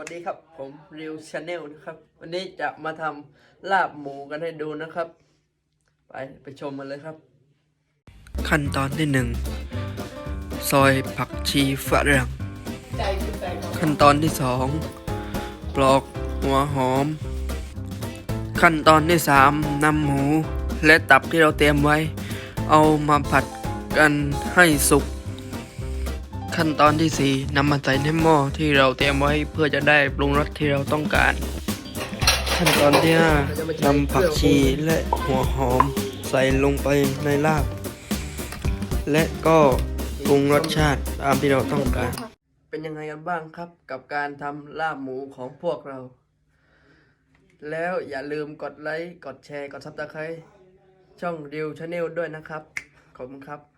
วัสดีครับ ผมริวชาแนลนะครับ วันนี้จะมาทำลาบหมูกันให้ดูนะครับ ไปไปชมมันเลยครับ ขั้นตอนที่หนึ่งซอยผักชีฝรั่ง ขั้นตอนที่สองปลอกหัวหอม ขั้นตอนที่สามนำหมูและตับที่เราเตรียมไว้ เอามาผัดกันให้สุก ขั้นตอนที่ 4นำมาใส่ในหม้อที่เราเตรียมไว้เพื่อจะได้ปรุงรสที่เราต้องการ ขั้นตอนที่5นำผักชีและหัวหอมใส่ลงไปในลาบ และก็ปรุงรสชาติตามที่เราต้องการ เป็นยังไงกันบ้างครับ กับการทำลาบหมูของพวกเรา แล้วอย่าลืมกดไลค์ กดแชร์ กดซับสไครต์ช่องดิวชาแนลด้วยนะครับ ขอบคุณครับ